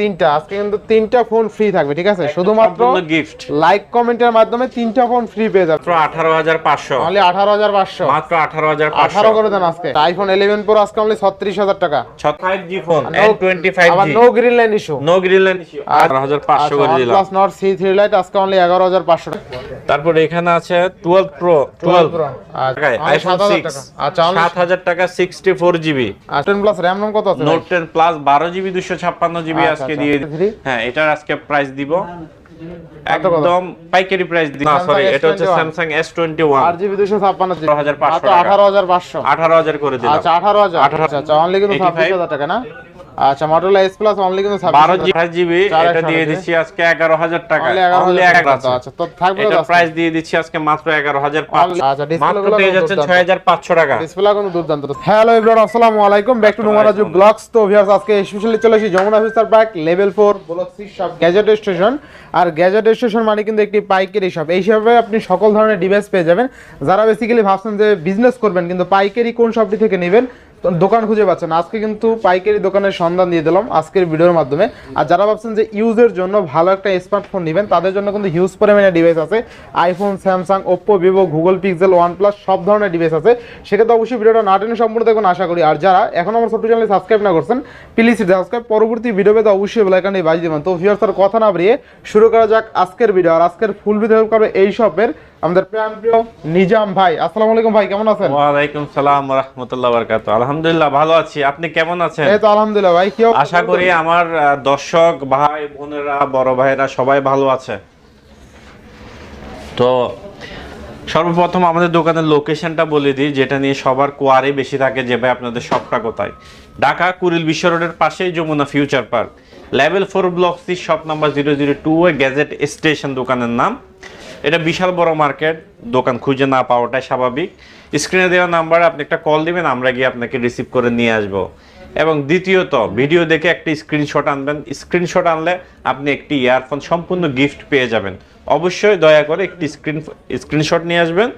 তিনটা আজকে কিন্তু তিনটা ফোন ফ্রি থাকবে ঠিক আছে? শুধুমাত্র গিফট লাইক কমেন্টের মাধ্যমে তিনটা ফোন ফ্রি পেয়ে যাবে মাত্র আঠারো হাজার পাঁচশো। অনলি আঠারো হাজার পাঁচশো। মাত্র আঠারো হাজার আঠারো পাঁচশো করে দেন আজকে। আইফোন ইলেভেন প্রো আজকে অনলি ছত্রিশ হাজার টাকা। Five G phone N twenty five আবার no green line issue no grill আঠারো হাজার পাঁচশো করে দিলাম। Plus Nord CE three lite আজকে অনলি এগারো হাজার পাঁচশো। টাকা তারপরে এখানে আছে টুয়েলভ প্রো টুয়েলভ Pro, আচ্ছা, only আইফোন 7,000 টাকা। আচ্ছা, only- সাত হাজার টাকা সিক্সটি ফোর জিবি আর টেন প্লাস র্যাম রম কত আছে? নোট টেন প্লাস বারো জিবি দুশো ছাপ্পান্ন জিবি আচ্ছা, আজকে আচ্ছা। দিয়ে Three? হ্যাঁ এটার আজকে প্রাইস দিব। একদম পাইকারি প্রাইস দিব। না সরি এটা হচ্ছে S21 Samsung S twenty one আট জিবি দুশো ছাপ্পান্ন জিবি। 18,500 মাত্র টাকা। আঠারো হাজার পাঁচশো। আঠারো হাজার করে দিলাম। আচ্ছা আঠারো হাজার। আঠারো- আচ্ছা আচ্ছা অনলি কিন্তু 26000 টাকা না? আচ্ছা মডেল এস প্লাস অনলি কিন্তু ছাব্বিশ বারো হাজার জিবি এটা দিয়ে দিচ্ছি আজকে এগারো হাজার টাকা। অনলি এগারো Only হাজার এক টাকা আছে। আচ্ছা তো থাকবে এটা প্রাইস দিয়ে দিচ্ছি আজকে মাত্র এগারো হাজার Only- আচ্ছা, display মাত্রগুলো পেয়ে হাজার পাঁচশো টাকা। ডিসপ্লে কোনো দুর্দান্ত। হ্যালো এভরিওয়ান আসসালামু আলাইকুম। ব্যাক টু নোমারাজু ব্লগস তো ভিউয়ার্স আজকে স্পেশালি চলে এসেছি Jamuna future park level 4 block 6 shop gadget station আর গ্যাজেট স্টেশন মানে কিন্তু একটি পাইকারি শপ এই শপে আপনি সকল ধরনের ডিভাইস পেয়ে যাবেন। যারা বেসিক্যালি ভাবছেন যে বিজনেস করবেন কিন্তু পাইকারি কোন শপটি থেকে নেবেন দোকান খুঁজে পাচ্ছেন আজকে কিন্তু পাইকারি দোকানের সন্ধান দিয়ে দিলাম আজকের ভিডিওর মাধ্যমে। আর যারা ভাবছেন যে ইউজের জন্য ভালো একটা স্মার্টফোন নেবেন, তাদের জন্য কিন্তু হিউজ পরিমাণে ডিভাইস আছে। IPhone Samsung Oppo Vivo Google Pixel OnePlus সব ধরনের ডিভাইস আছে। সেক্ষেত্রে অবশ্যই ভিডিওটা না টেনে সম্পূর্ণ দেখুন, আশা করি। আর যারা এখন আমার ছোট্ট চ্যানেলে সাবস্ক্রাইব না করছেন প্লিজ সাবস্ক্রাইব পরবর্তী ভিডিও পেতে অবশ্যই বেলাইকানটি বাজিয়ে দেবেন। তো ভিউয়ার্স কথা না বাড়িয়ে শুরু করা যাক আজকের ভিডিও আর আজকের ফুল ভিডিও করবে এই শপের আমাদের প্রাণ প্রিয় নিজাম ভাই আসসালামু আলাইকুম ভাই কেমন আছেন? ওয়ালাইকুম সালাম রহমতুল্লাহ বারকাত আলহামদুলিল্লাহ ভালো আছি। আপনি কেমন আছেন? এই তো আলহামদুলিল্লাহ ভাই কি আশা করি আমার দর্শক ভাই বোনেরা বড় ভাইরা সবাই ভালো আছে। তো সর্বপ্রথম আমাদের দোকানের লোকেশনটা বলে দিই যেটা নিয়ে সবার কোয়ারি বেশি থাকে যে ভাই আপনাদের শপটা কোথায়? ঢাকা কুরিল বিশ্ব রোডের পাশেই Jamuna future park. Level four block C shop number zero zero two A gadget station দোকানের নাম। এটা বিশাল বড় মার্কেট, দোকান খুঁজে না পাওয়াটাই স্বাভাবিক। স্ক্রিনে দেওয়া নাম্বারে আপনি একটা কল দিবেন, আমরা গিয়ে আপনাকে রিসিভ করে নিয়ে আসব। এবং দ্বিতীয়ত, ভিডিও দেখে একটি স্ক্রিনশট আনবেন। স্ক্রিনশট আনলে আপনি একটি ইয়ারফোন সম্পূর্ণ গিফট পেয়ে যাবেন। অবশ্যই দয়া করে একটি স্ক্রিন স্ক্রিনশট নিয়ে আসবেন,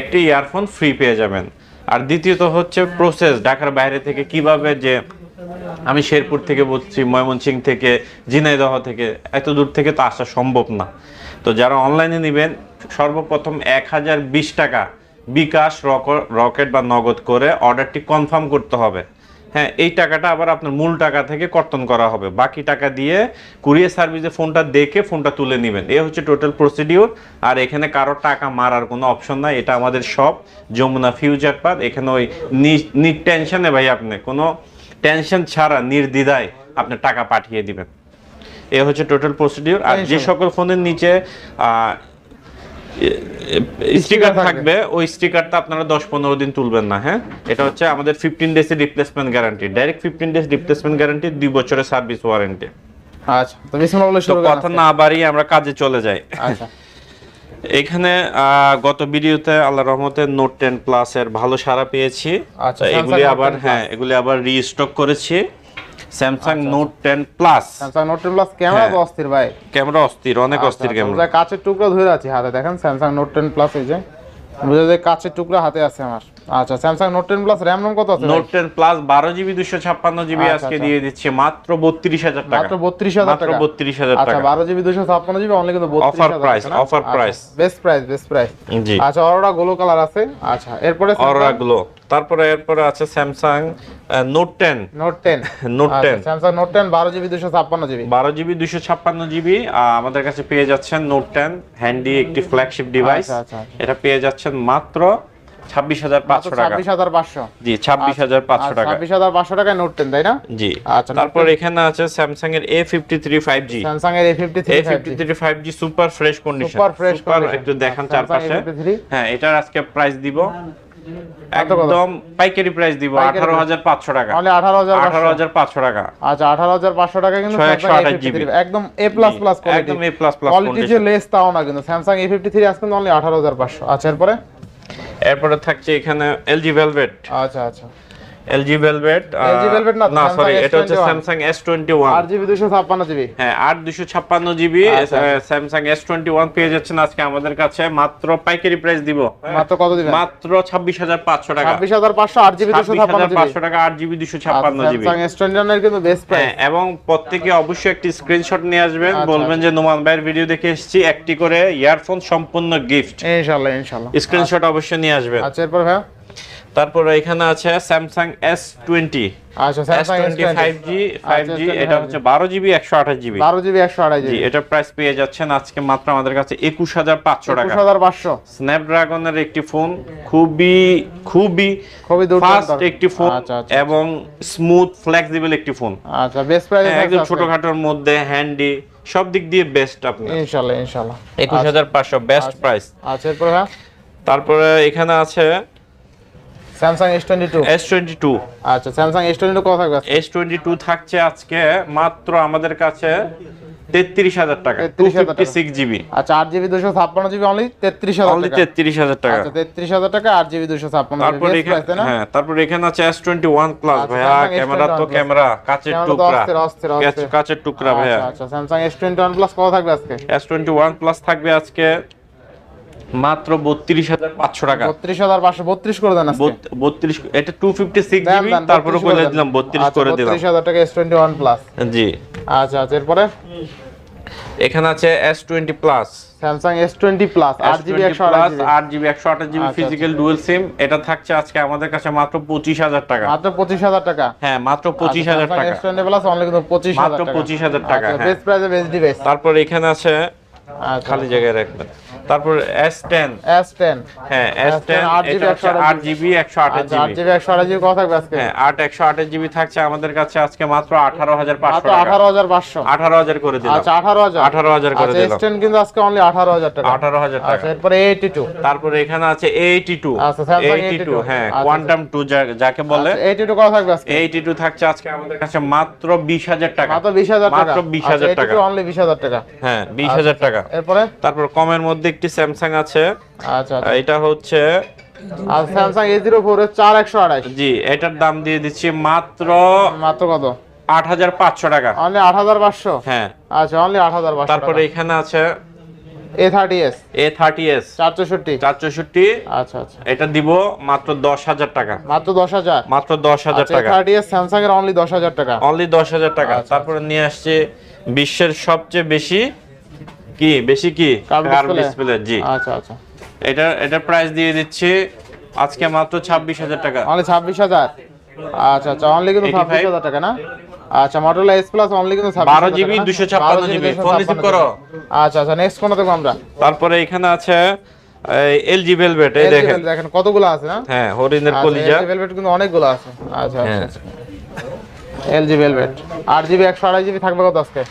একটি ইয়ারফোন ফ্রি পেয়ে যাবেন। আর দ্বিতীয়ত হচ্ছে প্রসেস ঢাকার বাইরে থেকে কীভাবে যে আমি শেরপুর থেকে বলছি ময়মনসিং থেকে, ঝিনাইদহ থেকে, এত দূর থেকে তো আসা সম্ভব না। তো যারা অনলাইনে নেবেন, সর্বপ্রথম এক হাজার বিশ টাকা বিকাশ রক- রকেট বা নগদ করে অর্ডারটি কনফার্ম করতে হবে। হ্যাঁ এই টাকাটা আবার আপনার মূল টাকা থেকে কর্তন করা হবে। বাকি টাকা দিয়ে কুরিয়ার সার্ভিসে ফোনটা দেখে ফোনটা তুলে নেবেন। এ হচ্ছে টোটাল প্রসিডিওর আর এখানে কারও টাকা মারার কোনো অপশন নাই। এটা আমাদের সব যমুনা ফিউচার পার্ক এখানে ওই নি টেনশনে ভাই আপনি। কোনো টেনশন ছাড়া, নির্দ্বিধায় আপনি টাকা পাঠিয়ে দিবেন। এ হচ্ছে টোটাল প্রসিডিওর আর যে সকল ফোনের নিচে স্টিকার থাকবে। ওই স্টিকারটা আপনারা দশ পনেরো দিন তুলবেন না হ্যাঁ? এটা হচ্ছে আমাদের ফিফটিন ডেজ এর replacement guarantee direct fifteen days replacement guarantee দুই বছরের সার্ভিস ওয়ারেন্টি আচ্ছা তো বিসমিল্লাহ বলে শুরু কথা না বাড়িয়ে আমরা কাজে চলে যাই। আচ্ছা। এখানে গত ভিডিওতে আল্লাহ রহমতে নোট টেন প্লাস এর ভালো সাড়া পেয়েছি। আচ্ছা, এগুলি আবার হ্যাঁ এগুলি আবার রিস্টক করেছি। Samsung note ten plus Samsung note ten plus camera তো। অস্থির ভাই। ক্যামেরা অস্থির অনেক অস্থির আচ্ছা, ক্যামেরা কাছের টুকরো টুকরা ধরে আছি হাতে দেখেন স্যামসাং নোট টেন প্লাস এই যে। বুঝা যায় কাচের টুকরো হাতে আছে আমার। আচ্ছা Samsung note ten plus RAM ROM কত আছে নোট টেন প্লাস বারো জিবি দুশো ছাপ্পান্ন জিবি আচ্ছা, আজকে আচ্ছা। দিয়ে দিচ্ছে মাত্র বত্রিশ হাজার টাকা। মাত্র বত্রিশ হাজার মাত্র টাকা। বত্রিশ হাজার আচ্ছা টাকা। বারো জিবি দুশো ছাপ্পান্ন জিবি অনলি কিন্তু Offer price, offer price। Best price best price জি। আচ্ছা অরোরা গোলো কালার আছে। আচ্ছা এরপরে অররা গুলো তারপরে এরপরে আছে Samsung note ten note note Samsung note ten বারো জিবি দুশো ছাপ্পান্ন জিবি। বারো জিবি দুশো ছাপ্পান্ন জিবি আমাদের কাছে পেয়ে যাচ্ছেন নোট টেন হ্যান্ডি একটি ফ্ল্যাগশিপ ডিভাইস। এটা পেয়ে যাচ্ছেন মাত্র ছাব্বিশ হাজার পাঁচশো টাকা। ছাব্বিশ হাজার পাঁচশো। জি ছাব্বিশ হাজার পাঁচশো টাকা। ছাব্বিশ হাজার পাঁচশো টাকায় নোট টেন তাই না? জি। আচ্ছা, তারপর এখানে আছে স্যামসাং এর A fifty three five G Samsung এর A fifty three A fifty three five G super fresh condition Super fresh একটু দেখান চারপাশে। হ্যাঁ এটার আজকে প্রাইস দিব। একদম পাইকারি প্রাইস দিব পাইকারি আঠারো হাজার পাঁচশো টাকা। অনলি আঠারো হাজার আঠারো হাজার পাঁচশো টাকা। আচ্ছা আঠারো হাজার পাঁচশো টাকা কিন্তু ছয় একশো এ ফিফটি GB একদম এ প্লাস প্লাস একদম A++ কোয়ালিটি যে condition। লেস তাও না কিন্তু। স্যামসাং এ ফিফটি থ্রি আজকে অনলি আঠারো হাজার পাঁচশো। আচ্ছা এরপরে? এরপরে থাকছে এখানে এলজি ভেলভেট আচ্ছা আচ্ছা। এলজি ভেলভেট LG Velvet না না সরি এটা হচ্ছে Samsung S21 Samsung S twenty one আট জিবি দুশো ছাপ্পান্ন জিবি হ্যাঁ আট দুশো ছাপ্পান্ন জিবি আচ্ছা। স্যামসাং এস টোয়েন্টি ওয়ান পেয়ে যাচ্ছেন আজকে আমাদের কাছে। মাত্র পাইকারি প্রাইস দিব। মাত্র কত দিবেন? মাত্র ছাব্বিশ হাজার পাঁচশো টাকা। ছাব্বিশ হাজার পাঁচশো আট জিবি দুশো ছাব্বিশ ছাপ্পান্ন হাজার জিবি পাঁচশো টাকা আট জিবি দুশো ছাপ্পান্ন জিবি এস টোয়েন্টি ওয়ানের কিন্তু বেস্ট হ্যাঁ প্রাইস এবং প্রত্যেকে অবশ্যই একটি স্ক্রিনশট নিয়ে আসবেন। আচ্ছা, বলবেন যে নোমান ভাইয়ের ভিডিও দেখে এসেছি। একটি করে ইয়ারফোন সম্পূর্ণ গিফট ইনশাল্লাহ ইনশাল্লাহ। স্ক্রিনশট অবশ্যই নিয়ে আসবেন। আচ্ছা এরপর ভাই তারপরে এখানে আছে স্যামসাং এস টোয়েন্টি আচ্ছা এটা হচ্ছে বারো জিবি একশো আঠাশ জিবি বারো জিবি একশো জিবি প্রাইস পেয়ে যাচ্ছেন আজকে মাত্র আমাদের কাছে একুশ হাজার পাঁচশো টাকা। হাজার পাঁচশো। স্ন্যাপড্রাগনের একটি ফোন খুবই খুবই খুবই ফাস্ট একটি ফোন আচ্ছা আচ্ছা এবং স্মুথ ফ্লেক্সিবল একটি ফোন আচ্ছা বেস্ট প্রাইস একদম ছোটখাটোর মধ্যে হ্যান্ডি সব দিক দিয়ে বেস্ট ইনশাল্লাহ একুশ হাজার পাঁচশো বেস্ট প্রাইস আচ্ছা এরপর তারপরে এখানে আছে Samsung S twenty two S twenty two আচ্ছা স্যামসাং এস টোয়েন্টি টু কত থাকবে আজকে? এস টোয়েন্টি টু থাকছে আজকে মাত্র আমাদের কাছে তেত্রিশ হাজার টাকা। টু 33,000 টাকা। সিক্স জিবি আচ্ছা আট জিবি দুশো ছাপ্পান্ন জিবি অনলি তেত্রিশ হাজার তেত্রিশ হাজার টাকা। আচ্ছা তেত্রিশ হাজার টাকা আট জিবি দুশো ছাপ্পান্ন হ্যাঁ তারপর এখানে আছে এস টোয়েন্টি ওয়ান প্লাস আচ্ছা, ভাইয়া ক্যামেরা তো ক্যামেরা কাচের টুকরা। কাচের টুকরা ভাইয়া। আচ্ছা আচ্ছা Samsung S twenty one plus কত থাকবে আজকে? এস টোয়েন্টি ওয়ান প্লাস থাকবে আজকে মাত্র বত্রিশ হাজার পাঁচশো টাকা। বত্রিশ হাজার পাঁচশো বত্রিশ করে দেন বত্রিশ এটা টু ফিফটি সিক্স জিবি তারপরে 32 করে দিলাম বত্রিশ আচ্ছা, করে দিলাম। 32 হাজার টাকা এস টোয়েন্টি ওয়ান প্লাস জি। আচ্ছা আচ্ছা এরপরে? এখানে আছে S twenty plus Samsung S twenty plus আট জিবি একশো আঠাশ প্লাস আট জিবি একশো আঠাশ জিবি আচ্ছা, ফিজিক্যাল ডুয়েল সিম এটা থাকছে আজকে আমাদের কাছে মাত্র পঁচিশ হাজার টাকা। মাত্র পঁচিশ হাজার টাকা? হ্যাঁ মাত্র পঁচিশ হাজার টাকা। এস টোয়েন্টি প্লাস অনলি কিন্তু পঁচিশ হাজার পঁচিশ হাজার টাকা বেস্ট প্রাইসে বেস্ট ডিভাইস তারপর এখানে আছে আচ্ছা খালি জায়গায় রাখবেন। তারপর এস টেন এস টেন হ্যাঁ এস টেন আট GB, এটা হচ্ছে 128 জিবি একশো আঠাশ আচ্ছা আট জিবি জিবি একশো আঠাশ জিবি কত থাকবে আজকে? হ্যাঁ আট একশো আঠাশ জিবি থাকছে আমাদের কাছে আজকে মাত্র আঠারো হাজার পাঁচশো মাত্র টাকা। আঠারো হাজার পাঁচশো। আঠারো হাজার করে দিলাম। আচ্ছা আঠারো হাজার। আঠারো হাজার করে আচ্ছা দিলাম। টেন কিন্তু আজকে অনলি আঠারো হাজার টাকা। আঠারো হাজার টাকা। আচ্ছা এরপরে এইটি টু তারপরে এখানে আছে এইটি টু আচ্ছা, Samsung এইটি টু 82 হ্যাঁ আচ্ছা, কোয়ান্টাম টু যাকে বলে। এইটি টু কত থাকবে আজকে? এইটি টু থাকছে আজকে আমাদের কাছে মাত্র বিশ হাজার টাকা। মাত্র বিশ হাজার টাকা। মাত্র বিশ হাজার টাকা। অনলি বিশ হাজার টাকা। হ্যাঁ বিশ হাজার টাকা। এরপরে? তারপর কমের মধ্যে একটি স্যামসাং আছে। আচ্ছা আচ্ছা। এটা হচ্ছে আর স্যামসাং এ জিরো ফোর চার একশো আঠাশ জি এটার দাম দিয়ে দিচ্ছি মাত্র মাত্র কত? আট হাজার পাঁচশো টাকা। অনলি আট হাজার পাঁচশো? হ্যাঁ। আচ্ছা অনলি আট হাজার পাঁচশো তারপরে এখানে আছে A thirty S A thirty S চার চৌষট্টি। চার চৌষট্টি। আচ্ছা আচ্ছা। এটা দিব মাত্র দশ হাজার টাকা। মাত্র দশ হাজার? মাত্র দশ হাজার আচ্ছা টাকা। থার্টি এস স্যামসাং এর অনলি দশ হাজার টাকা। অনলি দশ হাজার টাকা। আচ্ছা, তারপরে নিয়ে আসছে বিশ্বের সবচেয়ে বেশি কি? বেশি কি? কার্ভ ডিসপ্লে জি। আচ্ছা আচ্ছা। এটা এটার প্রাইস দিয়ে দিচ্ছি আজকে মাত্র ছাব্বিশ হাজার টাকা। অনলি ছাব্বিশ হাজার? আচ্ছা আচ্ছা অনলি কিন্তু 85 ছাব্বিশ হাজার টাকা না? আচ্ছা মডেল এস প্লাস অনলি কিন্তু 12 GB 256 GB ফোন রিসিভ করো। আচ্ছা আচ্ছা নেক্সট কোনটা দেখব আমরা। তারপরে এখানে আছে এলজি ভেলভেট এই দেখেন। দেখেন কতগুলো আছে না? হ্যাঁ হরিণের আচ্ছা কলিজা। এলজি ভেলভেট কিন্তু অনেকগুলো আছে। আচ্ছা। আচ্ছা এলজি ভেলভেট আট জিবি একশো আড়াই জিবি থাকবে কত আজকে?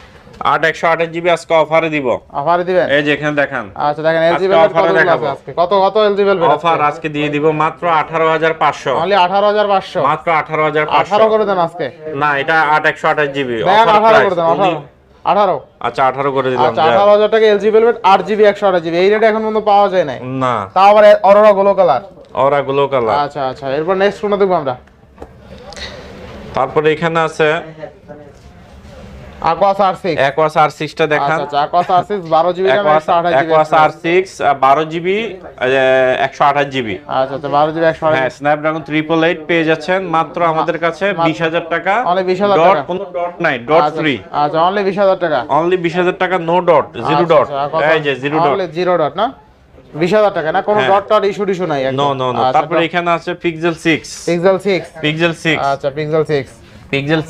আট একশো আঠাশ জিবি আজকে অফারে দিব। অফারে দিবেন? এই যে এখানে দেখান। আচ্ছা দেখেন এলজি আজকে ভেলভেট offer এ কতগুলো আছে দেখাবো। কত কত এলজি অফার আজকে দিয়ে দিব মাত্র আঠারো হাজার পাঁচশো। অনলি আঠারো হাজার পাঁচশো? মাত্র আঠারো হাজার আঠারো করে দেন আজকে? না এটা আট একশো আঠাশ জিবি আঠারো করে দেন আঠারো। আঠারো? আচ্ছা আঠারো করে দিলাম আচ্ছা যাক। আঠারো হাজার টাকা এলজি ভেলভেট আট জিবি একশো আঠাশ জিবি এই রেটে এখন পর্যন্ত পাওয়া যায় না। তাও আবার অরোরা গোলো কালারগুলো কালার আচ্ছা আচ্ছা এরপর নেক্সট কোনটা দেখব আমরা? তারপরে এখানে আছে অ্যাকোয়াস দেখান। আচ্ছা আচ্ছা জিবি জিবি অ্যাকোয়াস জিবি আচ্ছা আচ্ছা হ্যাঁ স্ন্যাপড্রাগন পেয়ে যাচ্ছেন মাত্র আমাদের কাছে বিশ হাজার টাকা। Only 20,000 টাকা। কোনো ডট নাই ডট ফ্রি আচ্ছা অনলি টাকা। অনলি টাকা নো ডট জিরো ডট এই যে জিরো ডট জিরো ডট না? বিশ হাজার টাকা না? কোনো হ্যাঁ। ডট টট ইস্যু টিস্যু নাই নো নো নো তারপরে এখানে আছে Pixel six Pixel six Pixel আচ্ছা পিক্সেল পিক্সেল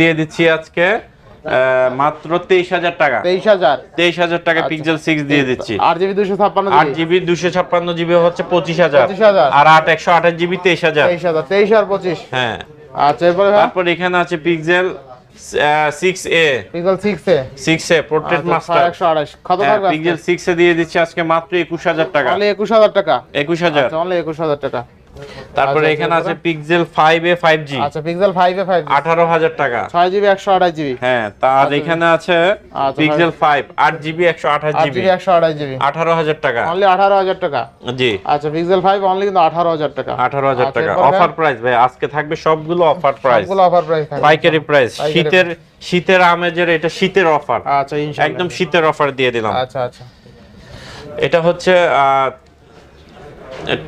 দিয়ে দিচ্ছি আজকে। মাত্র তেইশ হাজার টাকা। তেইশ হাজার? তেইশ হাজার টাকা। পিক্সেল সিক্স দিয়ে দিচ্ছি। আট জিবি দুশো ছাপ্পান্ন আট জিবি জিবি দুশো ছাপ্পান্ন জিবি হচ্ছে পঁচিশ হাজার। 25,000 আর আট একশো আঠাশ জিবি তেইশ হাজার। তেইশ হাজার তেইশ আর পঁচিশ? হ্যাঁ। আচ্ছা এরপরে তারপর এখানে আছে Pixel six A Pixel six A six A portrait master একশো আঠাশ কত থাকবে পিক্সেল সিক্স এ দিয়ে দিচ্ছি আজকে মাত্র একুশ হাজার টাকা। অনলি একুশ হাজার টাকা। একুশ হাজার। আচ্ছা অনলি একুশ হাজার টাকা। তারপরে আচ্ছা, এখানে আছে Pixel five A five G আচ্ছা পিক্সেল ফাইভ এ ফাইভ আঠারো হাজার টাকা। ছয় জিবি একশো আঠাশ জিবি হ্যাঁ তার এখানে আছে আচ্ছা, পিক্সেল ফাইভ আট জিবি একশো আঠাশ আট জিবি জিবি একশো আঠাশ জিবি আঠারো হাজার টাকা। অনলি আঠারো হাজার টাকা? জি। আচ্ছা পিক্সেল ফাইভ অনলি কিন্তু আঠারো হাজার টাকা। আঠারো হাজার আচ্ছা, টাকা। অফার প্রাইস ভাই আজকে থাকবে সবগুলো অফার প্রাইস সবগুলো অফার প্রাইস থাকবে পাইকারি প্রাইস শীতের শীতের আমেজের এটা শীতের অফার আচ্ছা ইনশাআল্লাহ একদম শীতের অফার দিয়ে দিলাম। আচ্ছা আচ্ছা। এটা হচ্ছে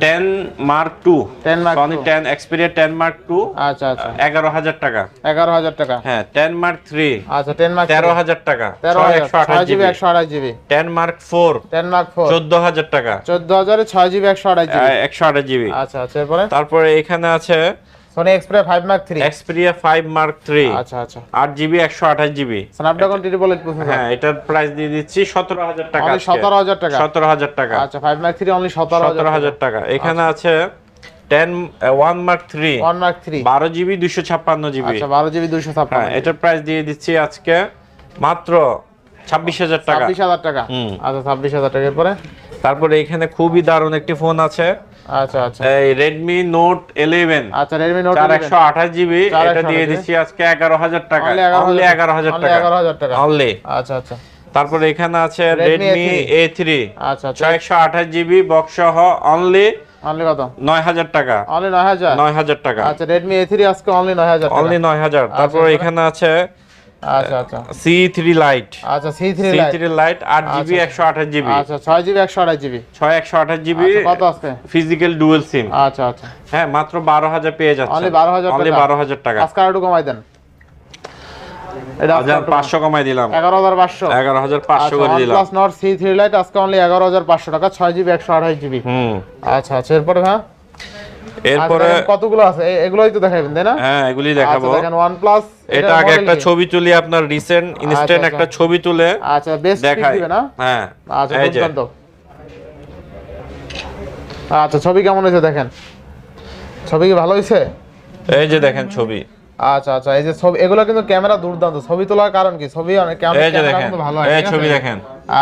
ten mark 2 10 mark Sony II ten Xperia ten mark 2 আচ্ছা আচ্ছা। এগারো হাজার টাকা। এগারো হাজার টাকা। হ্যাঁ টেন মার্ক থ্রি আচ্ছা টেন মার্ক তেরো হাজার টাকা। তেরো ছয় হাজার একশো আঠাশ ছয় জিবি জিবি। একশো আঠাশ GB. Ten mark four ten mark four চোদ্দ হাজার টাকা। চোদ্দ হাজারে ছয় জিবি একশো আঠাশ জিবি। একশো আঠাশ জিবি। আচ্ছা আচ্ছা এরপরে? তারপরে এখানে আছে Sony Xperia five mark three Xperia five mark three আচ্ছা আচ্ছা। আট জিবি একশো আঠাশ GB Snapdragon triple eight processor হ্যাঁ এটার প্রাইস দিয়ে দিচ্ছি সতেরো হাজার টাকা অনলি সতেরো হাজার টাকা। সতেরো হাজার টাকা। আচ্ছা ফাইভ মার্ক থ্রি অনলি সতেরো সতেরো হাজার হাজার টাকা। এখানে আছে ten one mark three one mark three বারো জিবি দুশো ছাপ্পান্ন জিবি আচ্ছা বারো জিবি দুশো হ্যাঁ ছাপ্পান্ন এটার প্রাইস দিয়ে দিচ্ছি আজকে মাত্র ছাব্বিশ হাজার টাকা। ছাব্বিশ হাজার টাকা। আচ্ছা ছাব্বিশ হাজার টাকা এরপরে? তারপরে এখানে খুবই দারুণ একটি ফোন আছে। আচ্ছা আচ্ছা। এই রেডমি নোট ইলেভেন আচ্ছা রেডমি আঠাশ জিবি এটা দিয়ে দিচ্ছি আজকে এগারো হাজার টাকা। Only 11,000 অনলি এগারো টাকা। 11,000 টাকা। অনলি আচ্ছা আচ্ছা। তারপরে এখানে আছে Redmi রেডমি এ থ্রি আচ্ছা আচ্ছা। ছয় একশো আঠাশ জিবি বক্স সহ অনলি অনলি কত? নয় হাজার টাকা। অনলি টাকা। আচ্ছা রেডমি এ থ্রি আজকে অনলি নয় হাজার টাকা। অনলি নয় হাজার। তারপর এখানে আছে আচ্ছা আচ্ছা। লাইট আচ্ছা সি থ্রি সি লাইট আট জিবি একশো আঠাশ জিবি আচ্ছা ছয় জিবি একশো আঠাশ জিবি ছয় একশো আঠাশ জিবি আচ্ছা, কত আজকে ফিজিক্যাল ডুয়েল সিম আচ্ছা আচ্ছা। হ্যাঁ মাত্র বারো হাজার পেয়ে যাচ্ছে Only 12,000 অনলি টাকা। বারো হাজার টাকা। আজকে আর একটু কমাই দেন। হাজার পাঁচশো কমাই দিলাম। এগারো হাজার পাঁচশো। এগারো হাজার পাঁচশো করে দিলাম। Plus not C three lite আজকে অনলি এগারো হাজার পাঁচশো টাকা ছয় জিবি একশো আঠাশ জিবি হুম। আচ্ছা আচ্ছা এরপরে হ্যাঁ? এরপরে আচ্ছা, কতগুলো আছে? এগুলোই তো দেখাবেন তাই না? হ্যাঁ এগুলি আচ্ছা দেখাবো দেখেন ওয়ান প্লাস এটা আগে একটা ছবি তুলি আপনার রিসেন্ট ইনস্ট্যান্ট আচ্ছা, একটা ছবি তুলে আচ্ছা বেস্ট দেখাই। না? হ্যাঁ আচ্ছা দুর্দান্ত। আচ্ছা ছবি কেমন হয়েছে দেখেন? ছবি কি ভালো হয়েছে? এই যে দেখেন ছবি। আচ্ছা আচ্ছা এই যে ছবি এগুলো কিন্তু ক্যামেরা দুর্দান্ত। ছবি তোলার কারণ কি? ছবি অনেক ক্যামেরা দেখেন। ভালো হয় এই ছবি দেখেন।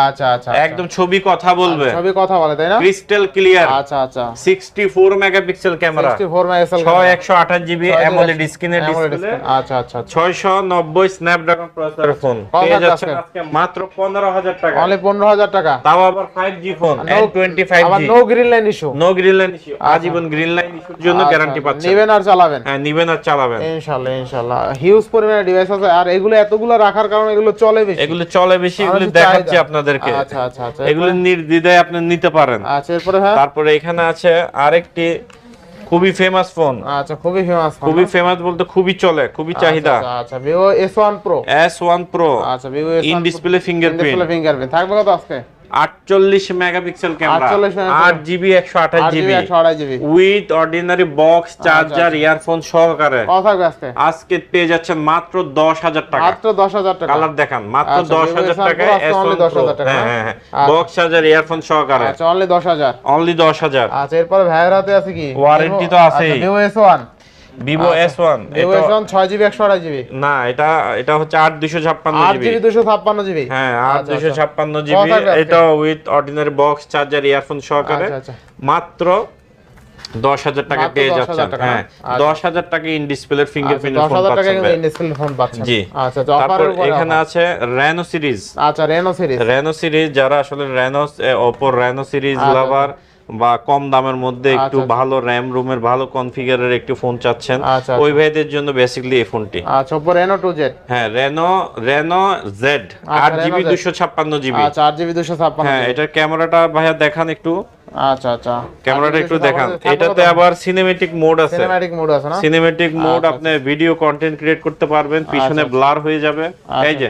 আচ্ছা আচ্ছা একদম ছবি কথা বলবে। ছবি কথা বলে তাই না? ক্রিস্টাল ক্লিয়ার আচ্ছা আচ্ছা। Sixty four megapixel camera 64 megapixel ছয় একশো আঠাশ জিবি অ্যামোলেড স্ক্রিনের ডিসপ্লে আচ্ছা আচ্ছা আচ্ছা। ছয়শো নব্বই স্ন্যাপড্রাগন প্রসেসরের ফোন পেয়ে আজকে? আজকে মাত্র পনেরো হাজার টাকা। অনলি 15000 টাকা। তাও আবার five G phone N twenty five আবার no green line issue no green line issue আজীবন গ্রিন লাইন ইস্যুর জন্য গ্যারান্টি পাচ্ছেন। নেবেন আর চালাবেন। হ্যাঁ নিবেন আর চালাবেন। ইনশাআল্লাহ ইনশাআল্লাহ। হিউজ পরিমাণে ডিভাইস আছে। আর এগুলো এতগুলো রাখার কারণে এগুলো চলে বেশি। এগুলো চলে বেশি এগুলো দেখাচ্ছি চাহিদা। আপনাদেরকে। আচ্ছা আচ্ছা আচ্ছা। এগুলো নির্দ্বিধায় আপনি নিতে পারেন। আচ্ছা এরপরে হ্যাঁ? তারপরে এখানে আছে আরেকটি খুবই ফেমাস ফোন আচ্ছা খুবই ফেমাস খুবই ফেমাস বলতে খুবই চলে খুবই চাহিদা। আচ্ছা আচ্ছা Vivo S1 Pro S one pro আচ্ছা Vivo in display fingerprint display fingerprint থাকবে কত আজকে? আটচল্লিশ মেগাপিক্সেল ক্যামেরা 48 megapixel। আট জিবি একশো আঠাশ 8 GB. GB 128 GB. With ordinary box charger earphone সহকারে। আজকে? পেয়ে যাচ্ছেন মাত্র দশ হাজার টাকা। মাত্র 10000 টাকা। কালার দেখান মাত্র আচ্ছা, দশ Vivo হাজার S1 টাকায় Pro আজকে 10,000 টাকা, আচ্ছা। বক্স চার্জার ইয়ারফোন সহকারে। আচ্ছা অনলি 10000 অনলি দশ হাজার। আচ্ছা এরপরে ভাইয়ের হাতে আছে কি? Warranty তো আছেই। Vivo S1 Vivo S one Vivo S1 6 GB 128 GB না এটা এটা হচ্ছে আট দুশো ছাপ্পান্ন 8 জিবি জিবি 256 জিবি? হ্যাঁ আট আচ্ছা, দুশো আচ্ছা। ছাপ্পান্ন জিবি? এটা with ordinary box charger earphone সহকারে। আচ্ছা। মাত্র দশ হাজার টাকা পেয়ে 10,000 যাচ্ছেন। হ্যাঁ। দশ হাজার টাকা ইন ডিসপ্লে ফিঙ্গারপ্রিন্ট দশ ফোন পাচ্ছেন জি। আচ্ছা তারপর এখানে আছে রেনো সিরিজ আচ্ছা রেনো সিরিজ রেনো সিরিজ যারা আসলে Reno Oppo Reno series lover বা কম দামের মধ্যে একটু আচ্ছা, আচ্ছা। ভালো র্যাম রুমের ভালো কনফিগারের একটু ফোন চাচ্ছেন। আচ্ছা, ওই ভাইদের জন্য বেসিক্যালি এই ফোনটি আচ্ছা ওপো রেনো 2Z হ্যাঁ Reno জিবি Z। দুশো ছাপ্পান্ন জিবি আচ্ছা 8 জিবি 256 হ্যাঁ এটার ক্যামেরাটা ভাইয়া দেখান একটু। আচ্ছা আচ্ছা। ক্যামেরাটা একটু দেখান। এটাতে আবার সিনেমেটিক মোড আছে। সিনেম্যাটিক মোড আছে না? সিনেমেটিক মোড আচ্ছা, আপনি ভিডিও কন্টেন্ট ক্রিয়েট করতে পারবেন পিছনে আচ্ছা। ব্লার হয়ে যাবে। এই যে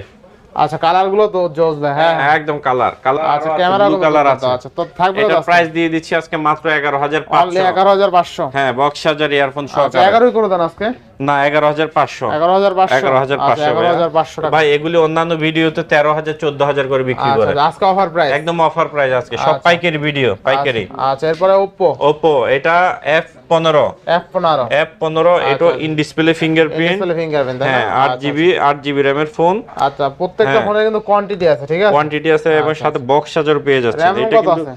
আচ্ছা কালারগুলো তো জোস না হ্যাঁ। হ্যাঁ, একদম কালার কালার আচ্ছা ক্যামেরা কালার আছে। আচ্ছা তো থাকবে এটা প্রাইস দিয়ে দিচ্ছি আজকে মাত্র এগারো হাজার অনলি পাঁচশো। 11500 হ্যাঁ বক্স চার্জার ইয়ারফোন সহকারে। 11 করে দেন আজকে। না এগারো হাজার পাঁচশো। 11500 এগারো হাজার পাঁচশো 11500 টাকা। ভাই এগুলি অন্যান্য ভিডিওতে তেরো হাজার চোদ্দ হাজার করে বিক্রি আচ্ছা করে। আচ্ছা, আজকে অফার প্রাইস একদম অফার প্রাইস আজকে। সব আচ্ছা। পাইকারি ভিডিও পাইকারি। আচ্ছা এরপরে Oppo ওপো এটা এফ পনেরো। F15 এফ পনেরো এটা আচ্ছা। ইন ডিসপ্লে ফিঙ্গারপ্রিন্ট ফিঙ্গারপ্রিন্ট হ্যাঁ আট আচ্ছা, জিবি আট জিবি র্যামের ফোন আচ্ছা প্রত্যেকটা হ্যাঁ। ফোনে কিন্তু কোয়ান্টিটি আছে ঠিক আছে? কোয়ান্টিটি আছে এবং আচ্ছা, সাথে বক্স চার্জার পেয়ে যাচ্ছে এটা কিন্তু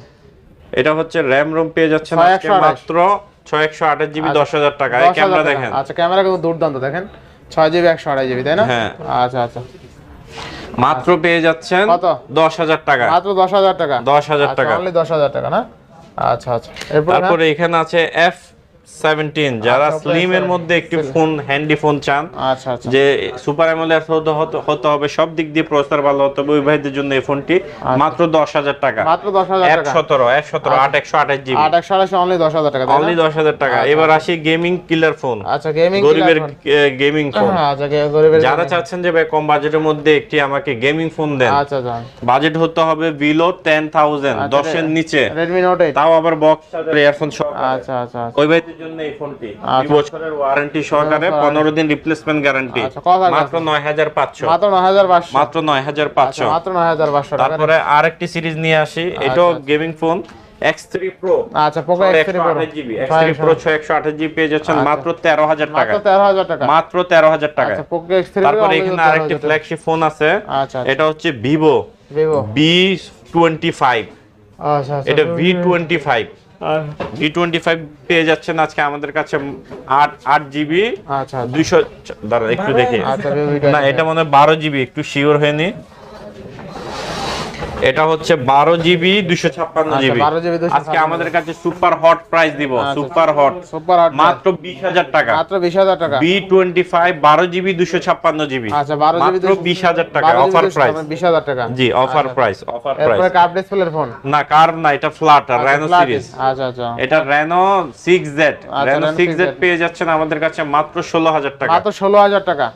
এটা হচ্ছে র্যাম রোম পেয়ে আঠাশ। মাত্র ছয় একশো আঠাশ জিবি দশ হাজার টাকা ক্যামেরা দেখেন। আচ্ছা ক্যামেরা কিন্তু দুর্দান্ত দেখেন। ছয় জিবি একশো আড়াই জিবি তাই না? হ্যাঁ। আচ্ছা আচ্ছা। মাত্র পেয়ে যাচ্ছেন কত? দশ হাজার টাকা। মাত্র দশ হাজার টাকা? 10,000 টাকা। অনলি দশ হাজার টাকা না? আচ্ছা আচ্ছা। এরপর তারপরে এখানে আছে এফ যারা আচ্ছা, স্লিম এর মধ্যে একটি ফোন হ্যান্ডি ফোন চান আচ্ছা আচ্ছা। যে সুপার অ্যামোলেড হতে হবে সব দিক দিয়ে প্রস্তার ভালো হতে হবে ভাইদের জন্য এই ফোনটি মাত্র দশ হাজার টাকা। মাত্র দশ হাজার টাকা। সতেরো এক সতেরো আট একশো আঠাশ জিবি। আট একশো আড়াইশো অনলি দশ হাজার টাকা অনলি দশ হাজার টাকা। এবার আসি গেমিং কিলার ফোন আচ্ছা গেমিং গরিবের গেমিং ফোন আচ্ছা গরিবের যারা চাচ্ছেন যে ভাই কম বাজেটের মধ্যে একটি আমাকে গেমিং ফোন দেন আচ্ছা আচ্ছা বাজেট হতে হবে বিলো টেন থাউজেন্ড আচ্ছা, দশের নিচে। নোট এইট তাও আবার বক্স ইয়ারফোন সহ। আচ্ছা আচ্ছা আচ্ছা। ওই জন্য এই ফোনটি। আচ্ছা। বছরের ওয়ারেন্টি সহকারে পনেরো দিন রিপ্লেসমেন্ট গ্যারান্টি আচ্ছা, টাকা মাত্র নয় হাজার পাঁচশো। মাত্র নয় হাজার পাঁচশো। মাত্র নয় হাজার আচ্ছা, পাঁচশো মাত্র নয় হাজার পাঁচশো টাকা। তারপরে আরেকটি সিরিজ নিয়ে আসি। এটাও gaming phone X three pro আচ্ছা এক্স থ্রি প্রো ছয় একশো আঠাশ জিবি পেয়ে যাচ্ছেন মাত্র তেরো হাজার টাকা মাত্র তেরো হাজার টাকা। মাত্র টাকা আচ্ছা তারপরে এখানে আরেকটি ফ্ল্যাগশিপ ফোন আছে। আচ্ছা এটা হচ্ছে ভিভো বি টোয়েন্টি ফাইভ আচ্ছা আচ্ছা। এটা V twenty five V twenty five পেয়ে যাচ্ছেন আজকে আমাদের কাছে আট আট জিবি আচ্ছা আচ্ছা। দুইশো দাঁড়া একটু দেখি। আচ্ছা না এটা মনে হয় বারো জিবি একটু শিওর হয়নি। এটা হচ্ছে বারো জিবি দুশো ছাপ্পান্ন আচ্ছা, জিবি। 12 GB 256 আজকে আমাদের কাছে সুপার হট প্রাইস দিব সুপার হট। সুপার হট মাত্র বিশ হাজার টাকা। মাত্র বিশ হাজার টাকা। বি টোয়েন্টি ফাইভ বারো জিবি দুশো ছাপ্পান্ন জিবি। আচ্ছা বারো জিবি মাত্র বিশ হাজার টাকা অফার প্রাইস বিশ হাজার টাকা। জি অফার প্রাইস অফার প্রাইস কাপ ডিসপ্লের ফোন না কার না এটা ফ্ল্যাট আর Flat সিরিজ আচ্ছা আচ্ছা। এটা রেনো সিক্স জেড আচ্ছা, রেনো সিক্স জেড পেয়ে যাচ্ছেন আমাদের কাছে মাত্র ষোলো হাজার টাকা। মাত্র ষোলো হাজার টাকা।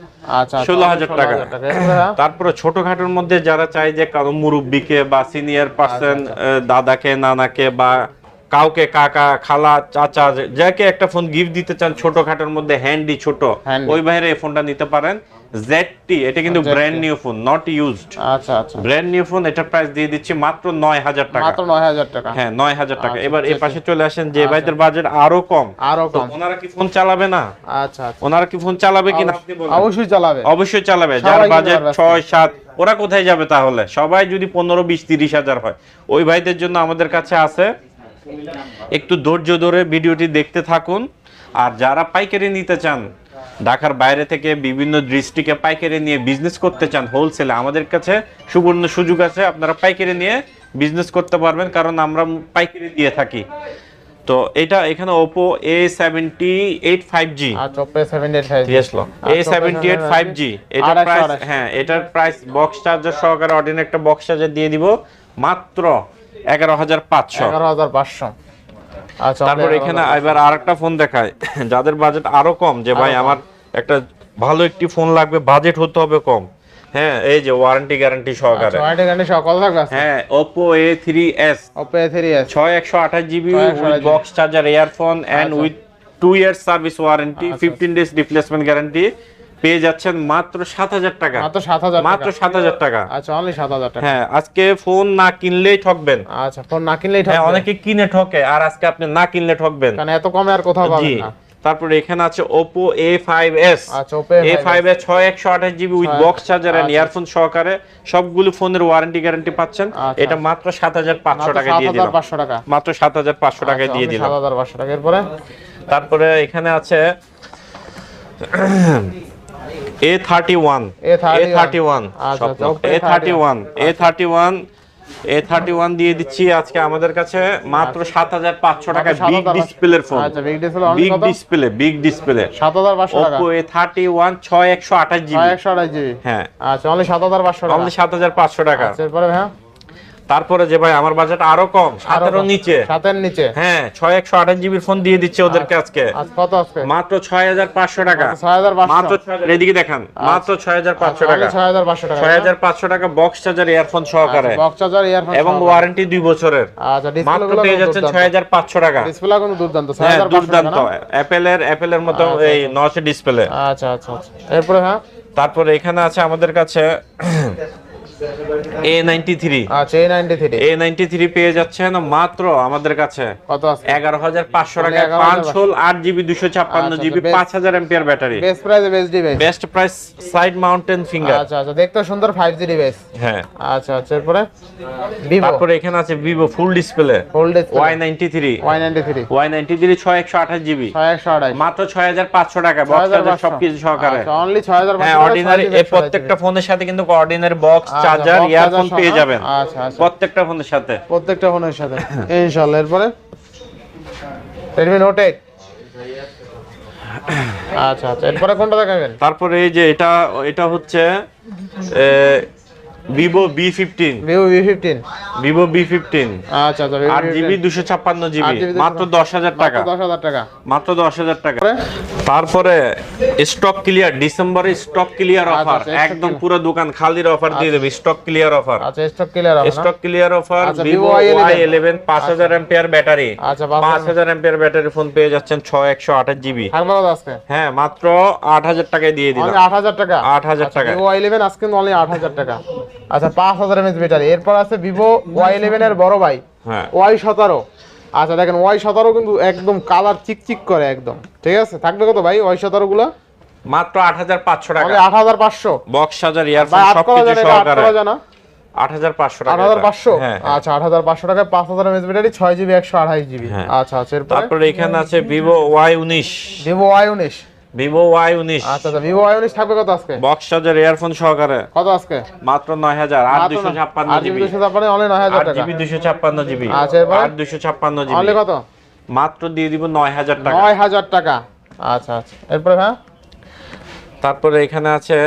আচ্ছা আচ্ছা, 16,000 টাকা। 16,000 টাকা। এরপরে হ্যাঁ? তারপরে ছোটখাটোর মধ্যে যারা চায় যে কারও মুরব্বীকে বা সিনিয়র পার্সন দাদাকে নানাকে বা কাউকে কাকা খালা চাচা যাকে একটা ফোন গিফট দিতে চান ছোটখাটোর মধ্যে হ্যান্ডি ছোট ওই বাইরে এই ফোনটা নিতে পারেন। জেডটি এটা কিন্তু brand new phone not used আচ্ছা আচ্ছা। ব্র্যান্ড নিউ ফোন এটার প্রাইস দিয়ে দিচ্ছি মাত্র নয় হাজার টাকা। মাত্র নয় হাজার টাকা। হ্যাঁ নয় হাজার টাকা। আচ্ছা, এবার ঠিক এ পাশে চলে আসেন যে ভাইদের বাজেট আরও কম। আরও কম। ওনারা কি ফোন চালাবে না? আচ্ছা আচ্ছা। ওনারা কি ফোন চালাবে কিনা আপনি বলেন অবশ্যই চালাবে। অবশ্যই চালাবে। যার বাজেট পারবে। ছয় সাত ওরা কোথায় যাবে তাহলে? সবাই যদি পনেরো বিশ তিরিশ হাজার হয়। ওই ভাইদের জন্য আমাদের কাছে আছে। একটু ধৈর্য ধরে ভিডিওটি দেখতে থাকুন। আর যারা পাইকারি নিতে চান ঢাকার বাইরে থেকে বিভিন্ন দৃষ্টিকে পাইকারি নিয়ে বিজনেস করতে চান হোলসেলে আমাদের কাছে সুবর্ণ সুযোগ আছে আপনারা পাইকারি নিয়ে বিজনেস করতে পারবেন কারণ আমরা পাইকারি দিয়ে থাকি। তো এটা এখানে Oppo A seventy eight five G A ওপে seven eight five Yes, লো। A78 5G এটার প্রাইস হ্যাঁ এটার প্রাইস বক্স চার্জার সহকারে অর্ডিনারি একটা বক্স চার্জার দিয়ে দিব মাত্র এগারো হাজার পাঁচশো। এগারো হাজার পাঁচশো। তারপর only এখানে 11,500 এবার আরেকটা ফোন দেখায়। যাদের বাজেট আরও কম যে ভাই আমার একটা ভালো একটি ফোন লাগবে বাজেট হতে হবে কম। হ্যাঁ এই যে ওয়ারেন্টি গ্যারান্টি সহকারে। আচ্ছা ওয়ারেন্টি গ্যারান্টি সহ কত থাকবে হ্যাঁ ছয় একশো আঠাশ GB 628 with box charger earphone আচ্ছা। With two years service warranty fifteen days replacement guarantee পেয়ে যাচ্ছেন মাত্র সাত হাজার টাকা। মাত্র সাত হাজার মাত্র টাকা। সাত হাজার টাকা। আচ্ছা অনলি সাত হাজার টাকা। হ্যাঁ আজকে ফোন না কিনলেই ঠকবেন। আচ্ছা ফোন না কিনলেই হ্যাঁ ঠকবে। অনেকে কিনে ঠকে আর আজকে আপনি না কিনলে ঠকবেন। কারণ এত কমে আর কোথাও পাবেন না। তারপরে এখানে আছে ওপো এ ফাইভ এস আচ্ছা এ ফাইভ এস ছয় একশো আঠাশ GB with box charger and. Earphone সহকারে সবগুলো ফোনের ওয়ারেন্টি গ্যারান্টি পাচ্ছেন। আচ্ছা। এটা মাত্র সাত হাজার পাঁচশো মাত্র টাকা দিয়ে দিলাম। পাঁচশো টাকা। মাত্র সাত হাজার পাঁচশো টাকায় আচ্ছা, দিয়ে only দিলাম। সাত হাজার পাঁচশো টাকা। এরপরে? তারপরে এখানে আছে A thirty one A thirty one আচ্ছা, আচ্ছা, A thirty one A thirty one A thirty one দিয়ে দিচ্ছি আজকে আমাদের কাছে মাত্র সাত হাজার পাঁচশো টাকা বিগ 7,500 ডিসপ্লের ফোন আচ্ছা বিগ ডিসপ্লে বিগ ডিসপ্লে সাত হাজার পাঁচশো ওপো এ থার্টি ওয়ান ছয় একশো আঠাশ জিবি। একশো আড়াই জিবি। হ্যাঁ। আচ্ছা অনলি সাত হাজার পাঁচশো টাকা। সাত হাজার পাঁচশো টাকা। আচ্ছা এরপরে হ্যাঁ তারপরে যে ভাই আমার বাজেট আরও কম সাতেরও নিচে। সাতের নিচে। হ্যাঁ ছয় একশো আঠাশ জিবির ফোন দিয়ে দিচ্ছে ওদেরকে আজকে। কত আজকে মাত্র ছয় হাজার পাঁচশো টাকা। ছয় হাজার মাত্র এদিকে দেখান। মাত্র ছয় হাজার পাঁচশো টাকা। ছয় হাজার পাঁচশো টাকা ছয় হাজার পাঁচশো টাকা বক্স চার্জার ইয়ারফোন সহকারে। বক্স চার্জার ইয়ারফোন এবং ওয়ারেন্টি দুই বছরের। আচ্ছা মাত্র পেয়ে যাচ্ছেন ছয় হাজার পাঁচশো টাকা। ডিসপ্লে কিন্তু দুর্দান্ত। হ্যাঁ দুর্দান্ত। না? অ্যাপেলের অ্যাপেলের মতো এই নচে ডিসপ্লে আচ্ছা আচ্ছা আচ্ছা। এরপরে হ্যাঁ? তারপরে এখানে আছে আমাদের কাছে এ নাইনটি থ্রি আচ্ছা এই ninety three A ninety three পেয়ে যাচ্ছেন মাত্র আমাদের কাছে কত আছে? এগারো হাজার পাঁচশো টাকা। 11,500 হোল আট জিবি আচ্ছা, battery. Best price best device best price side mountain finger. আচ্ছা আচ্ছা দেখতে সুন্দর ডিভাইস হ্যাঁ। আচ্ছা আচ্ছা এরপরে তারপরে এখানে আছে ফুল ডিসপ্লে মাত্র টাকা বক্স সবকিছু সহকারে। অনলি ছয় হাজার হ্যাঁ অর্ডিনারি এই প্রত্যেকটা ফোনের সাথে কিন্তু অর্ডিনারি বক্স আচ্ছা, চার্জার ইয়ারফোন পেয়ে যাবেন। আচ্ছা, আচ্ছা। প্রত্যেকটা ফোনের সাথে। প্রত্যেকটা ফোনের সাথে। ইনশাল্লাহ এরপরে? রেডমি নোট 8 আচ্ছা আচ্ছা এরপরে কোনটা দেখাবেন? তারপরে এই যে এটা এটা হচ্ছে Vivo B fifteen Vivo V fifteen Vivo B fifteen আচ্ছা আচ্ছা আট জিবি দুশো ছাপ্পান্ন জিবি GB মাত্র দশ হাজার টাকা। মাত্র দশ হাজার টাকা। মাত্র দশ হাজার টাকা। তারপরে? স্টক ক্লিয়ার ডিসেম্বরে স্টক ক্লিয়ার আচ্ছা, অফার আচ্ছা, একদম পুরো দোকান খালির অফার দিয়ে দেবে স্টক ক্লিয়ার অফার আচ্ছা স্টক ক্লিয়ার না? স্টক ক্লিয়ার অফার আচ্ছা, Vivo Vivo Y11 Y eleven পাঁচ হাজার এম্পিয়ার ব্যাটারি আচ্ছা, পাঁচ হাজার। এম্পিয়ার ব্যাটারি ফোন পেয়ে যাচ্ছেন ছয় একশো আঠাশ জিবি হ্যাঁ মাত্র আট হাজার টাকায় দিয়ে দিলাম। আট হাজার টাকা? 8,000 টাকা। ভিভো ওয়াই ইলেভেন আজকে অনলি আট হাজার টাকা। আচ্ছা পাঁচ হাজার এমএচ ব্যাটারি। এরপর আছে ভিভো ওয়াই ইলেভেন এর বড় ভাই। হ্যাঁ। ওয়াই সতেরো। আচ্ছা দেখেন ওয়াই সতেরো কিন্তু একদম কালার চিকচিক করে একদম। ঠিক আছে? থাকবে কত ভাই ওয়াই সতেরো গুলো? মাত্র আট হাজার পাঁচশো টাকা। আট হাজার পাঁচশো। বক্স হাজার ইয়ারফোন আট সবকিছু সহকারে। না? হাজার পাঁচশো আট হাজার পাঁচশো? হ্যাঁ। হ্যাঁ। আচ্ছা আট হাজার পাঁচশো টাকায় পাঁচ হাজার এমএচ ব্যাটারি ছয় জিবি একশো আঠাশ জিবি। হ্যাঁ। আচ্ছা আচ্ছা এরপরে? তারপরে এখানে আছে ভিভো ওয়াই উনিশ। ভিভো ওয়াই উনিশ। ভিভো ওয়াই উনিশ। আচ্ছা আচ্ছা ভিভো ওয়াই উনিশ থাকবে কত আজকে? বক্স চার্জার ইয়ারফোন সহকারে। কত আজকে? মাত্র নয় হাজার আট দুশো ছাপ্পান্ন আট জিবি। দুশো ছাপ্পান্ন অনলি নয় হাজার জিবি দুশো ছাপ্পান্ন জিবি। আচ্ছা, আট দুশো ছাপ্পান্ন জিবি। অনলি কত? মাত্র দিয়ে দিব নয় হাজার টাকা। নয় হাজার টাকা। আচ্ছা আচ্ছা। এরপরে হ্যাঁ? তারপরে এখানে আছে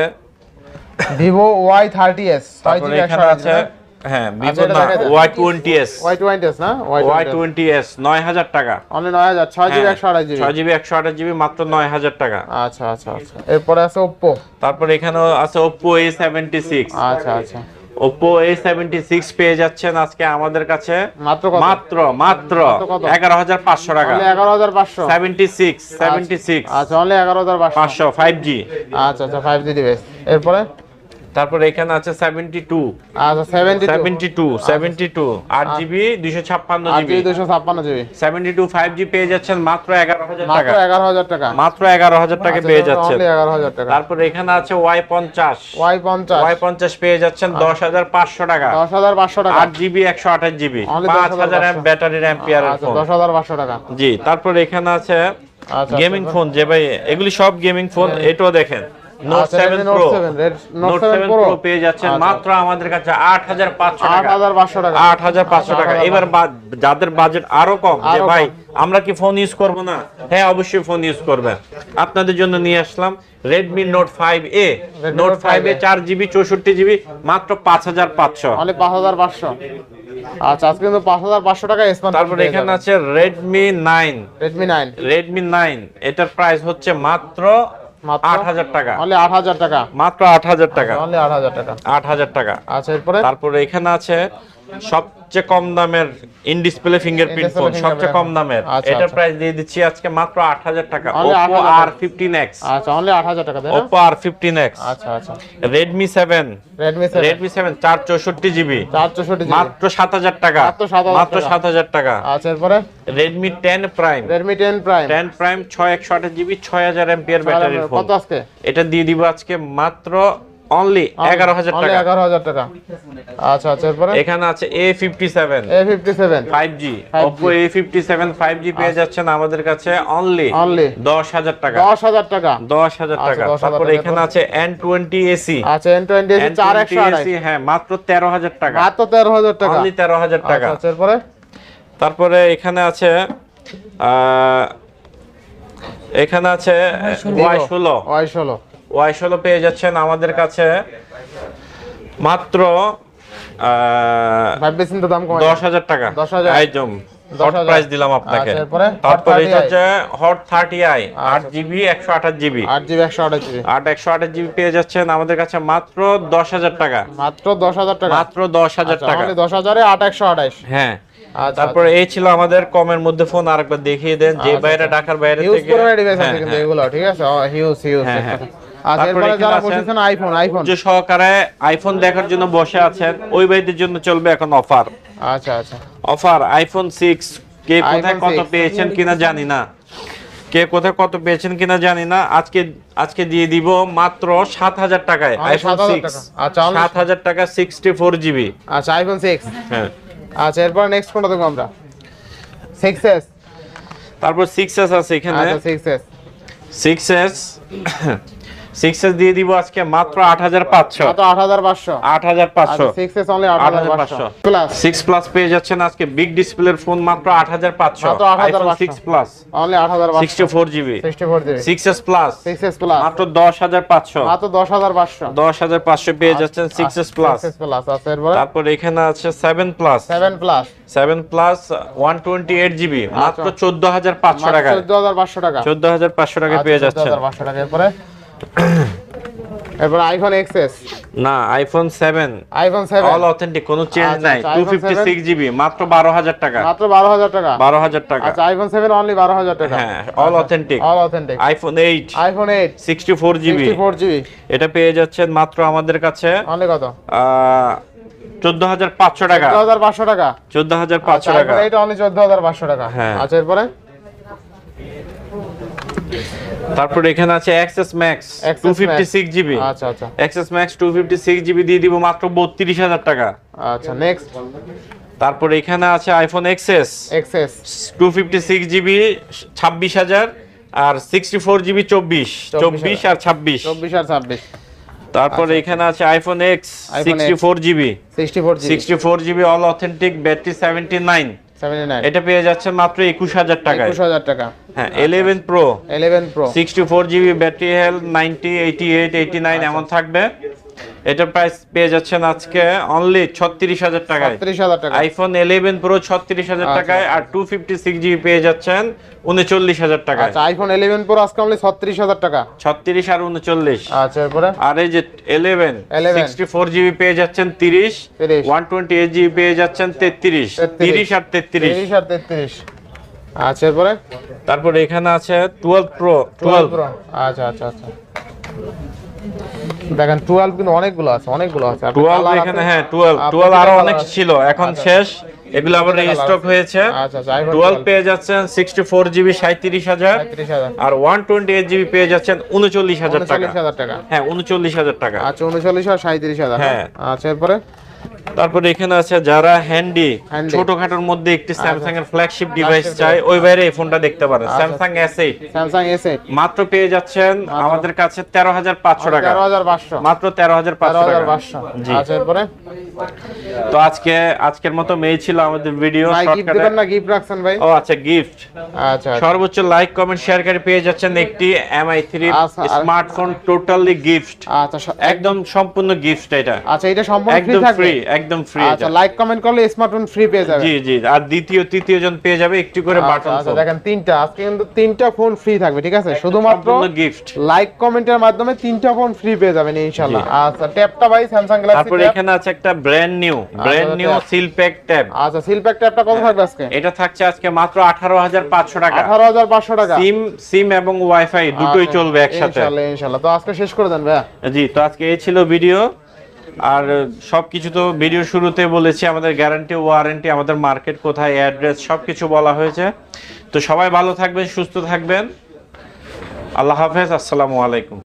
ভিভো ওয়াই থার্টি এস তারপরে এখানে আছে হ্যাঁ ভিভো না না? হাজার টাকা। অনলি মাত্র নয় হাজার টাকা। আচ্ছা আচ্ছা আচ্ছা। এরপরে আছে তারপরে আছে আচ্ছা আচ্ছা। পেয়ে যাচ্ছেন আজকে আমাদের কাছে। মাত্র মাত্র মাত্র কত? এগারো হাজার পাঁচশো টাকা। অনলি এগারো হাজার পাঁচশো? সেভেন্টি সিক্স সেভেন্টি সিক্স আচ্ছা অনলি এগারো হাজার পাঁচশো। পাঁচশো ফাইভ জি আচ্ছা আচ্ছা ডিভাইস এরপরে? তারপরে এখানে আছে সেভেন্টি টু আচ্ছা seventy two seventy two seventy two আট জিবি দুশো ছাপ্পান্ন আট জিবি। জিবি দুশো ছাপ্পান্ন GB. Seventy two five G পেয়ে যাচ্ছেন মাত্র এগারো হাজার টাকা। মাত্র এগারো হাজার টাকা। মাত্র এগারো হাজার টাকা পেয়ে যাচ্ছেন। অনলি এগারো হাজার টাকা। তারপরে এখানে আছে ওয়াই পঞ্চাশ। ওয়াই পঞ্চাশ। ওয়াই পঞ্চাশ পেয়ে যাচ্ছেন দশ হাজার পাঁচশো টাকা। দশ হাজার পাঁচশো টাকা। আট জিবি একশো আঠাশ জিবি। Only পাঁচ হাজার এম ব্যাটারির অ্যাম্পিয়ারের আচ্ছা ফোন দশ হাজার পাঁচশো টাকা। জি তারপরে এখানে আছে আচ্ছা গেমিং ফোন যে ভাই এগুলি সব গেমিং ফোন এটাও দেখেন। নোট আচ্ছা, seven Redmi Note pro 7, Red- Note Note 7 pro পেয়ে যাচ্ছেন আচ্ছা। মাত্র আমাদের কাছে আট হাজার পাঁচশো আট টাকা। হাজার পাঁচশো টাকা। আট হাজার পাঁচশো টাকা। এবার যাদের বাজেট আরও কম যে ভাই আমরা কি ফোন ইউজ করব না? হ্যাঁ অবশ্যই ফোন ইউজ করবেন আপনাদের জন্য নিয়ে আসলাম Redmi Note five A Redmi Note Note five A 5A চার জিবি চৌষট্টি জিবি মাত্র পাঁচ হাজার পাঁচশো। অনলি পাঁচ হাজার পাঁচশো। আচ্ছা আজকে কিন্তু পাঁচ হাজার পাঁচশো টাকা তারপরে এখানে আছে রেডমি নাইন রেডমি নাইন এটার প্রাইস হচ্ছে মাত্র মাত্র? আট হাজার টাকা। আট হাজার টাকা। মাত্র আট হাজার টাকা। অনলি আট হাজার টাকা। আট হাজার টাকা। আচ্ছা এরপরে? তারপরে এখানে আছে সবচেয়ে কম দামের ইন ডিসপ্লে ফিঙ্গারপ্রিন্ট ফোন সবচেয়ে কম দামের। আচ্ছা, আচ্ছা। প্রাইস দিয়ে দিচ্ছি আজকে মাত্র আট হাজার টাকা। ফিফটিন এক্স আচ্ছা অনলি আট হাজার টাকা তাই না? ওপো আর ফিফটিন এক্স আচ্ছা আচ্ছা। Redmi seven Redmi seven Redmi seven চার চৌষট্টি জিবি। চার মাত্র সাত হাজার টাকা। মাত্র 7,000 টাকা। আচ্ছা এরপরে? Prime Redmi ten prime ten prime ছয় একশো আঠাশ জিবি ছয় হাজার এমপিয়ার ব্যাটারির ফোন কত আজকে? এটা দিয়ে দিব আজকে মাত্র অনলি এগারো হাজার অনলি টাকা। এগারো হাজার টাকা। আচ্ছা আচ্ছা এরপরে? এখানে আছে A fifty seven A fifty seven five G 5G Oppo A fifty seven five G পেয়ে যাচ্ছেন আমাদের কাছে অনলি অনলি দশ হাজার টাকা। দশ হাজার টাকা। দশ হাজার আচ্ছা, টাকা। 10,000 তারপরে এখানে আছে এন টোয়েন্টি এসি আচ্ছা এন টোয়েন্টি এন চার একশো আড়াই এসি হ্যাঁ মাত্র তেরো হাজার টাকা। মাত্র তেরো হাজার টাকা। অনলি তেরো হাজার টাকা। আচ্ছা আচ্ছা এরপরে? তারপরে এখানে আছে এখানে আছে ওয়াই ষোলো। ওয়াই ষোলো। ওয়াই ষোলো পেয়ে যাচ্ছেন আমাদের কাছে। মাত্র দশ হাজার টাকা। 10,000 একদম। হট প্রাইস দিলাম আপনাকে। আচ্ছা, তারপরে এটা হচ্ছে হট থার্টি আই আট আচ্ছা। জিবি একশো আঠাশ জিবি আট জিবি একশো আঠাশ জিবি আট একশো আঠাশ জিবি পেয়ে যাচ্ছেন আমাদের কাছে মাত্র দশ হাজার টাকা। মাত্র দশ হাজার টাকা। মাত্র দশ হাজার আচ্ছা, টাকা। দশ হাজারে আট একশো আঠাশ। হ্যাঁ। তারপরে এই ছিল আমাদের কমের মধ্যে ফোন আরেকবার দেখিয়ে দেন। যে বাইরে ঢাকার বাইরে আছে হ্যাঁ, কিন্তু হ্যাঁ। এগুলো ঠিক আছে? হিউজ হিউজ আচ্ছা আইফোন আইফোন যে সহকারে আইফোন দেখার জন্য বসে আছেন ওই ভাইদের জন্য চলবে এখন অফার। আচ্ছা আচ্ছা। অফার আইফোন সিক্স কে কোথায় কত পেয়েছেন কিনা জানি না। কে কোথায় কত পেয়েছেন কিনা জানি না। আজকে আজকে দিয়ে দিব মাত্র সাত হাজার টাকায় আইফোন সিক্স আচ্ছা, only- সাত হাজার টাকা সিক্সটি ফোর জিবি আচ্ছা আইফোন সিক্স হ্যাঁ। আচ্ছা এরপর নেক্সট কোনটা দেখব আমরা। সিক্স এস তারপর সিক্স এস আছে এখানে। আচ্ছা six S six S six দিয়ে দিব আজকে মাত্র আট হাজার পাঁচশো কত আট হাজার পাঁচশো আট হাজার পাঁচশো সিক্স এস অনলি আট হাজার পাঁচশো 8,500 প্লাস সিক্স প্লাস পেয়ে যাচ্ছেন আজকে বিগ ডিসপ্লের ফোন মাত্র আট হাজার পাঁচশো মাত্র 8,500 সিক্স প্লাস অনলি আট হাজার পাঁচশো sixty four GB sixty four GB six plus six plus মাত্র দশ হাজার পাঁচশো মাত্র দশ হাজার পাঁচশো দশ হাজার পাঁচশো পেয়ে যাচ্ছেন সিক্স প্লাস সিক্স প্লাস আচ্ছা এরপরে তারপর এখানে আছে seven plus seven plus seven plus one twenty eight GB মাত্র চোদ্দ হাজার পাঁচশো টাকা চোদ্দ হাজার পাঁচশো টাকা চোদ্দ হাজার পাঁচশো টাকা পেয়ে যাচ্ছেন হাজার পাঁচশো টাকা এরপরে এরপরে আইফোন এক্সএস না iPhone seven iPhone seven all authentic কোনো চেঞ্জ আচ্ছা, নাই। আচ্ছা, two iPhone fifty 7 six GB মাত্র বারো হাজার টাকা। মাত্র বারো হাজার টাকা? বারো হাজার টাকা। আচ্ছা আইফোন সেভেন অনলি বারো হাজার টাকা। হ্যাঁ all authentic all authentic iPhone eight iPhone eight sixty four GB sixty four GB এটা পেয়ে যাচ্ছেন মাত্র আমাদের কাছে অনলি কত? চোদ্দ হাজার পাঁচশো টাকা। চোদ্দ হাজার পাঁচশো টাকা। চোদ্দ হাজার পাঁচশো আচ্ছা, টাকা। এইট অনলি চোদ্দ হাজার পাঁচশো টাকা। হ্যাঁ। আচ্ছা এরপরে? তারপর এখানে আছে XS max XS two fifty six GB আচ্ছা আচ্ছা। XS max two fifty six GB দিয়ে দিব মাত্র বত্রিশ হাজার টাকা। আচ্ছা নেক্সট তারপর এখানে আছে iPhone XS XS two fifty six GB ছাব্বিশ হাজার আর সিক্সটি ফোর জিবি চব্বিশ চব্বিশ আর ছাব্বিশ। চব্বিশ আর ছাব্বিশ। তারপর এখানে আছে iPhone X iPhone sixty X four GB sixty four GB all authentic battery seventy nine এটা পেয়ে যাচ্ছে মাত্র একুশ হাজার টাকা একুশ হাজার টাকা। হ্যাঁ eleven pro eleven pro sixty four GB battery health ninety eighty eight eighty nine এমন থাকবে। এটার প্রাইস পেয়ে যাচ্ছেন আজকে অনলি ছত্রিশ হাজার টাকায়। টাকা। আইফোন ইলেভেন প্রো ছত্রিশ হাজার আচ্ছা। টাকায় আর টু ফিফটি সিক্স জিবি পেয়ে যাচ্ছেন উনচল্লিশ হাজার আচ্ছা আইফোন ইলেভেন প্রো আজকে অনলি ছত্রিশ হাজার টাকা। ছত্রিশ আর উনচল্লিশ। আচ্ছা এরপরে? আর এই যে ইলেভেন 11 সিক্সটি ফোর জিবি পেয়ে যাচ্ছেন তিরিশ 30 ওয়ান টোয়েন্টি এইট জিবি পেয়ে যাচ্ছেন তেত্রিশ 33 তিরিশ আর তেত্রিশ। তিরিশ আর তেত্রিশ। আচ্ছা এরপরে? তারপর এখানে আছে twelve pro twelve twelve pro আচ্ছা আচ্ছা আচ্ছা। দেখেন টুয়েলভ কিন্তু অনেকগুলো আছে অনেকগুলো আছে। আপনার টুয়েলভ colour এখানে হ্যাঁ টুয়েলভ আপনার টুয়েলভ আরও অনেক ছিল এখন আচ্ছা। শেষ। এগুলো আবার রিস্টক স্টক হয়েছে। আচ্ছা আচ্ছা iPhone টুয়েলভ পেয়ে যাচ্ছেন সিক্সটি ফোর জিবি সাঁত্রিশ হাজার। পঁয়ত্রিশ হাজার। আর ওয়ান টোয়েন্টি এইট জিবি পেয়ে যাচ্ছেন উনচল্লিশ হাজার টাকা। উনচল্লিশ হাজার টাকা। হ্যাঁ উনচল্লিশ হাজার টাকা। আচ্ছা উনচল্লিশ আর সাঁত্রিশ হাজার হ্যাঁ। আচ্ছা এরপরে? তারপরে এখানে আছে যারা হ্যান্ডি ছোটখাটোর মধ্যে একটি স্যামসাং এর ফ্ল্যাগশিপ ডিভাইস চাই ওই বাইরে এই ফোনটা দেখতে পারেন। আচ্ছা। Samsung S eight Samsung S eight মাত্র পেয়ে যাচ্ছেন আমাদের কাছে তেরো হাজার পাঁচশো টাকা। তেরো হাজার পাঁচশো। মাত্র তেরো হাজার তেরো পাঁচশো হাজার টাকা পাঁচশো। জি। আচ্ছা এরপরে? তো আজকে আজকের মতো মেয়ে ছিল আমাদের ভিডিও শর্টকাটে দেবেন না? গিফট রাখছেন ভাই? ও আচ্ছা গিফট আচ্ছা আচ্ছা। সর্বোচ্চ লাইক কমেন্ট শেয়ারকারী পেয়ে যাচ্ছেন একটি এমআই থ্রি আচ্ছা, স্মার্টফোন টোটালি গিফট আচ্ছা একদম সম্পূর্ণ গিফট এটা। আচ্ছা এটা সম্পূর্ণ ফ্রি একদম থাকবে ফ্রি একদম ফ্রি আচ্ছা লাইক কমেন্ট করলে স্মার্টফোন ফ্রি পেয়ে যাবে। জি জি আর দ্বিতীয় তৃতীয় জন পেয়ে যাবে একটু করে আচ্ছা, বাটন আচ্ছা দেখেন তিনটা আজকে কিন্তু তিনটা ফোন ফ্রি থাকবে ঠিক আছে? শুধুমাত্র গিফট লাইক কমেন্টের মাধ্যমে তিনটা ফোন ফ্রি পেয়ে যাবেন ইনশাআল্লাহ। আচ্ছা ট্যাবটা ভাই স্যামসাং গ্যালাক্সি তারপর এখানে আছে একটা brand new brand new. Seal pack tab আচ্ছা সিলপ্যাক ট্যাবটা কত থাকবে আজকে? এটা থাকছে আজকে মাত্র আঠারো হাজার পাঁচশো টাকা। আঠারো হাজার পাঁচশো টাকা। সিম সিম এবং ওয়াইফাই দুটোই আচ্ছা, চলবে একসাথে। ইনশাআল্লাহ ইনশাআল্লাহ। তো আজকে শেষ করে দেন ভাইয়া। জি তো আজকে এই ছিল ভিডিও আর সব কিছু তো ভিডিও শুরুতে বলেছি, আমাদের গ্যারান্টি ওয়ারেন্টি আমাদের মার্কেট কোথায় অ্যাড্রেস সব কিছু বলা হয়েছে। তো সবাই ভালো থাকবেন, সুস্থ থাকবেন। আল্লাহ হাফেজ, আসসালামু আলাইকুম।